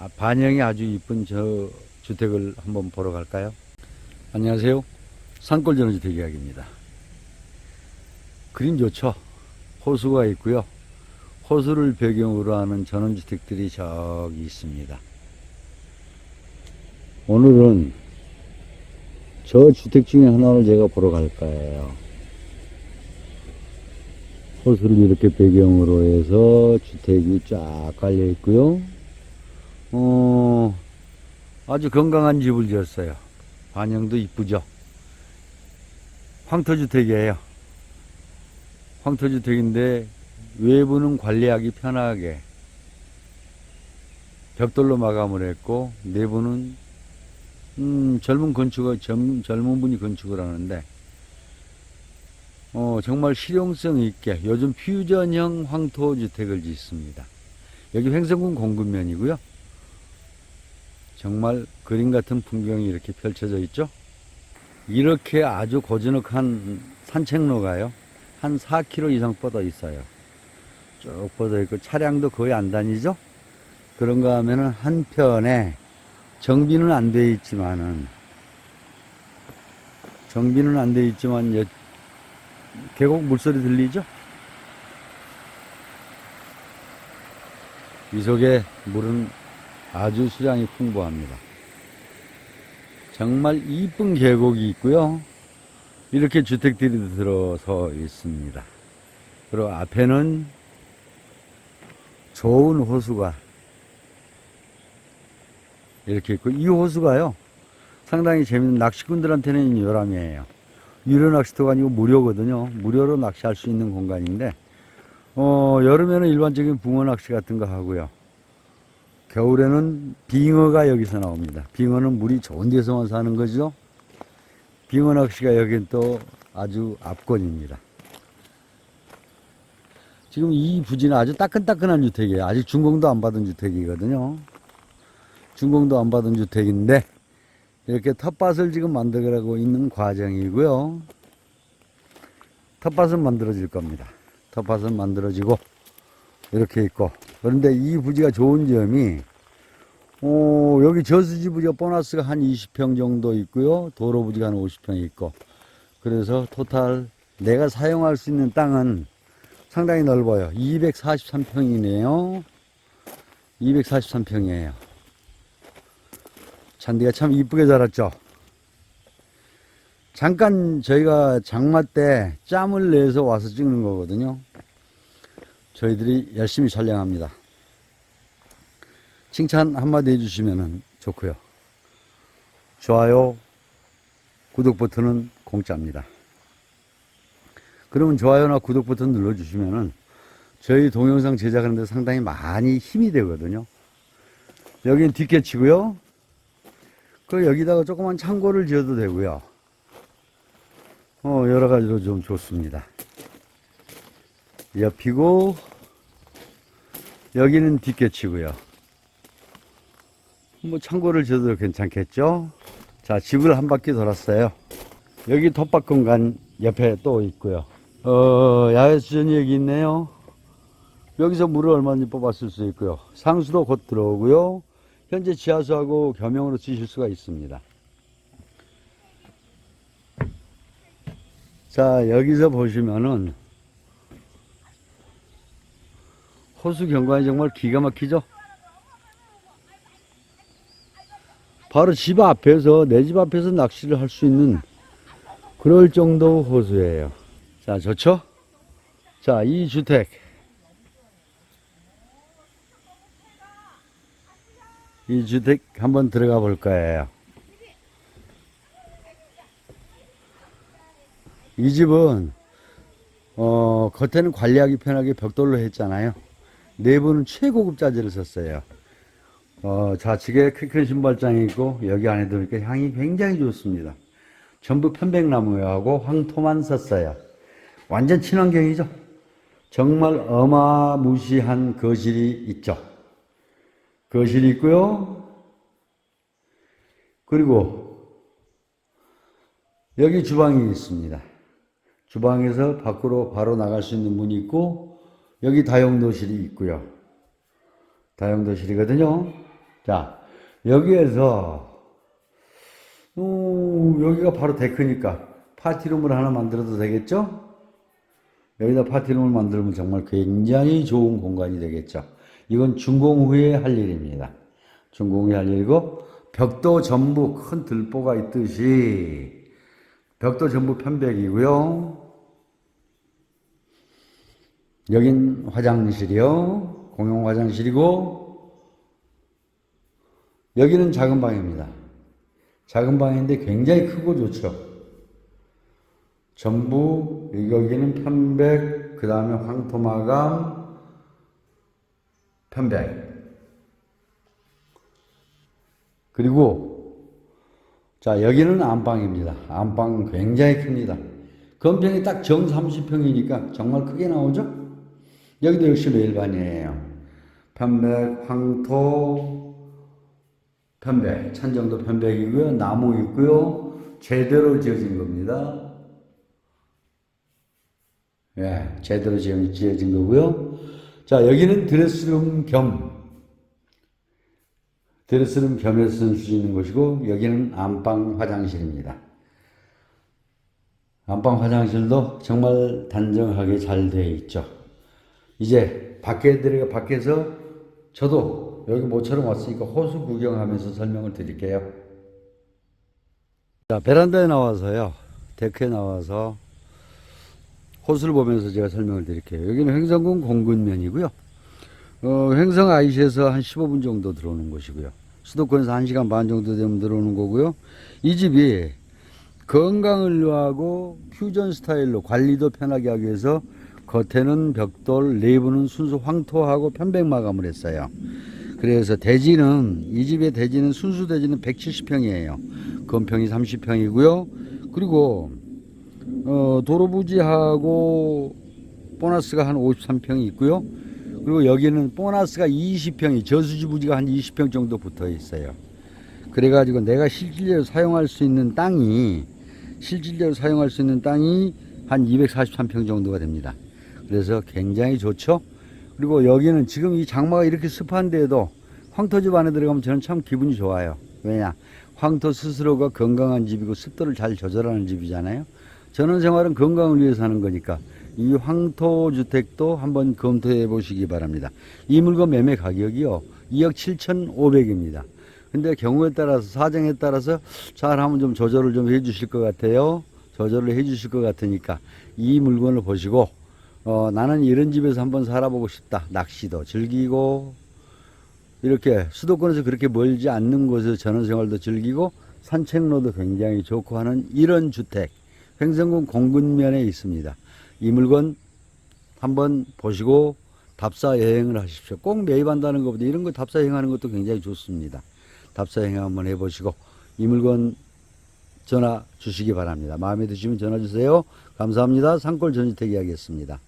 아, 반영이 아주 이쁜 저 주택을 한번 보러 갈까요? 안녕하세요. 산골 전원주택 이야기입니다. 그림 좋죠? 호수가 있고요. 호수를 배경으로 하는 전원주택들이 저기 있습니다. 오늘은 저 주택 중에 하나를 제가 보러 갈 거예요. 호수를 이렇게 배경으로 해서 주택이 쫙 깔려 있고요. 어, 아주 건강한 집을 지었어요. 반영도 이쁘죠. 황토주택이에요. 황토주택인데 외부는 관리하기 편하게 벽돌로 마감을 했고 내부는 음, 젊은 건축을 젊, 젊은 분이 건축을 하는데 어, 정말 실용성 있게 요즘 퓨전형 황토 주택을 짓습니다. 여기 횡성군 공군면이고요. 정말 그림 같은 풍경이 이렇게 펼쳐져 있죠. 이렇게 아주 고즈넉한 산책로가요. 한 4km 이상 뻗어 있어요. 쭉 뻗어 있고 차량도 거의 안 다니죠. 그런가 하면은 한편에 정비는 안 돼 있지만은 정비는 안 돼 있지만 여- 계곡 물소리 들리죠? 이 속에 물은 아주 수량이 풍부합니다. 정말 이쁜 계곡이 있고요. 이렇게 주택들이 들어서 있습니다. 그리고 앞에는 좋은 호수가 이렇게 있고 이 호수가요. 상당히 재밌는 낚시꾼들한테는 요람이에요. 유료 낚시터가 아니고 무료거든요. 무료로 낚시할 수 있는 공간인데 어, 여름에는 일반적인 붕어 낚시 같은 거 하고요. 겨울에는 빙어가 여기서 나옵니다. 빙어는 물이 좋은 데서만 사는 거죠. 빙어 낚시가 여긴 또 아주 압권입니다. 지금 이 부지는 아주 따끈따끈한 주택이에요. 아직 준공도 안 받은 주택이거든요. 준공도 안 받은 주택인데 이렇게 텃밭을 지금 만들어가고 있는 과정이고요. 텃밭은 만들어질 겁니다. 텃밭은 만들어지고 이렇게 있고 그런데 이 부지가 좋은 점이 어, 여기 저수지 부지가 보너스가 한 20평 정도 있고요. 도로 부지가 한 50평 있고 그래서 토탈 내가 사용할 수 있는 땅은 상당히 넓어요. 243평이네요. 243평이에요. 잔디가 참 이쁘게 자랐죠. 잠깐 저희가 장마 때 짬을 내서 와서 찍는 거거든요. 저희들이 열심히 촬영합니다. 칭찬 한마디 해주시면 좋고요. 좋아요, 구독 버튼은 공짜입니다. 그러면 좋아요나 구독 버튼 눌러주시면은 저희 동영상 제작하는데 상당히 많이 힘이 되거든요. 여긴 뒷개치고요. 그 여기다가 조그만 창고를 지어도 되고요. 어, 여러 가지로 좀 좋습니다. 옆이고, 여기는 뒷개치고요. 뭐 창고를 지어도 괜찮겠죠? 자, 집을 한 바퀴 돌았어요. 여기 텃밭 공간 옆에 또 있고요. 어, 야외 수전이 여기 있네요. 여기서 물을 얼마든지 뽑았을 수 있고요. 상수도 곧 들어오고요. 현재 지하수하고 겸용으로 쓰실 수가 있습니다. 자, 여기서 보시면은 호수 경관이 정말 기가 막히죠? 바로 집 앞에서, 내 집 앞에서 낚시를 할 수 있는 그럴 정도 호수예요. 자, 좋죠? 자, 이 주택. 이 주택 한번 들어가 볼 거예요. 이 집은 어, 겉에는 관리하기 편하게 벽돌로 했잖아요. 내부는 최고급 자재를 썼어요. 어, 좌측에 큰 신발장이 있고 여기 안에도 이렇게 향이 굉장히 좋습니다. 전부 편백나무하고 황토만 썼어요. 완전 친환경이죠. 정말 어마무시한 거실이 있죠. 거실이 있고요. 그리고 여기 주방이 있습니다. 주방에서 밖으로 바로 나갈 수 있는 문이 있고 여기 다용도실이 있고요. 다용도실이거든요. 자, 여기에서, 어, 여기가 바로 데크니까 파티룸을 하나 만들어도 되겠죠? 여기다 파티룸을 만들면 정말 굉장히 좋은 공간이 되겠죠. 이건 준공 후에 할 일입니다. 준공 후에 할 일이고, 벽도 전부 큰 들보가 있듯이, 벽도 전부 편백이고요. 여긴 화장실이요. 공용 화장실이고, 여기는 작은 방입니다. 작은 방인데 굉장히 크고 좋죠. 전부, 여기는 편백, 그 다음에 황토마감, 편백. 그리고, 자, 여기는 안방입니다. 안방 굉장히 큽니다. 건평이 딱 정 30평이니까 정말 크게 나오죠? 여기도 역시 매일반이에요. 편백, 황토, 편백, 천정도 편백이고요. 나무 있고요. 제대로 지어진 겁니다. 예, 제대로 지어- 지어진 거고요. 자, 여기는 드레스룸 겸, 드레스룸 겸해서 쓸 수 있는 곳이고, 여기는 안방 화장실입니다. 안방 화장실도 정말 단정하게 잘 되어 있죠. 이제 밖에 들어가 밖에서 저도 여기 모처럼 왔으니까 호수 구경하면서 설명을 드릴게요. 자, 베란다에 나와서요. 데크에 나와서 호수를 보면서 제가 설명을 드릴게요. 여기는 횡성군 공군면이고요. 어, 횡성 IC에서 한 15분 정도 들어오는 곳이고요. 수도권에서 1시간 반 정도 되면 들어오는 거고요. 이 집이 건강을 위하고 퓨전 스타일로 관리도 편하게 하기 위해서 겉에는 벽돌, 내부는 순수 황토하고 편백 마감을 했어요. 그래서 대지는 이 집의 대지는 순수 대지는 170평이에요. 건평이 30평이고요. 그리고 어, 도로 부지하고 보너스가 한 53평이 있고요. 그리고 여기는 보너스가 20평이 저수지 부지가 한 20평 정도 붙어 있어요. 그래가지고 내가 실질적으로 사용할 수 있는 땅이 실질적으로 사용할 수 있는 땅이 한 243평 정도가 됩니다. 그래서 굉장히 좋죠. 그리고 여기는 지금 이 장마가 이렇게 습한데도 황토집 안에 들어가면 저는 참 기분이 좋아요. 왜냐? 황토 스스로가 건강한 집이고 습도를 잘 조절하는 집이잖아요. 전원 생활은 건강을 위해서 하는 거니까 이 황토 주택도 한번 검토해 보시기 바랍니다. 이 물건 매매 가격이요. 2억 7,500입니다. 근데 경우에 따라서 사정에 따라서 잘 하면 좀 조절을 좀 해 주실 것 같아요. 조절을 해 주실 것 같으니까 이 물건을 보시고 어, 나는 이런 집에서 한번 살아보고 싶다. 낚시도 즐기고 이렇게 수도권에서 그렇게 멀지 않는 곳에서 전원생활도 즐기고 산책로도 굉장히 좋고 하는 이런 주택 횡성군 공군면에 있습니다. 이 물건 한번 보시고 답사 여행을 하십시오. 꼭 매입한다는 것보다 이런 거 답사 여행하는 것도 굉장히 좋습니다. 답사 여행 한번 해보시고 이 물건 전화 주시기 바랍니다. 마음에 드시면 전화 주세요. 감사합니다. 산골 전주택 이야기였습니다.